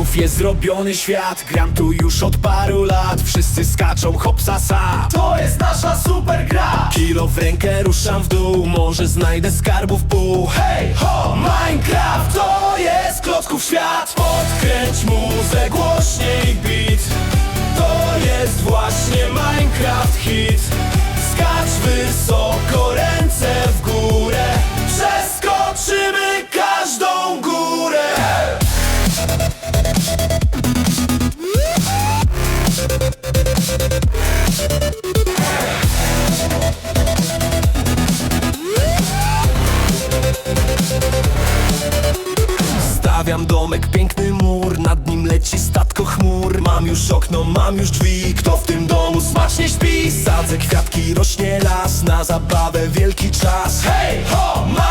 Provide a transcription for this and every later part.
Jest zrobiony świat. Gram tu już od paru lat. Wszyscy skaczą hopsasa To jest nasza super gra Kilo w rękę ruszam w dół. Może znajdę skarbów pół. Hej ho! Minecraft to jest klocków świat. Podkręć muzę głośniej Stawiam domek, piękny mur Nad nim leci statko chmur. Mam już okno, mam już drzwi Kto w tym domu smacznie śpi? Sadzę kwiatki, rośnie las Na zabawę wielki czas. Hej ho, Minecraft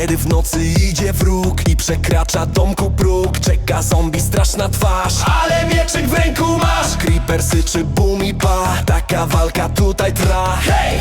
Kiedy w nocy idzie wróg i przekracza domku próg Czeka zombie straszna twarz. Ale mieczyk w ręku masz. Creeper syczy bum i pa Taka walka tutaj trwa. Hej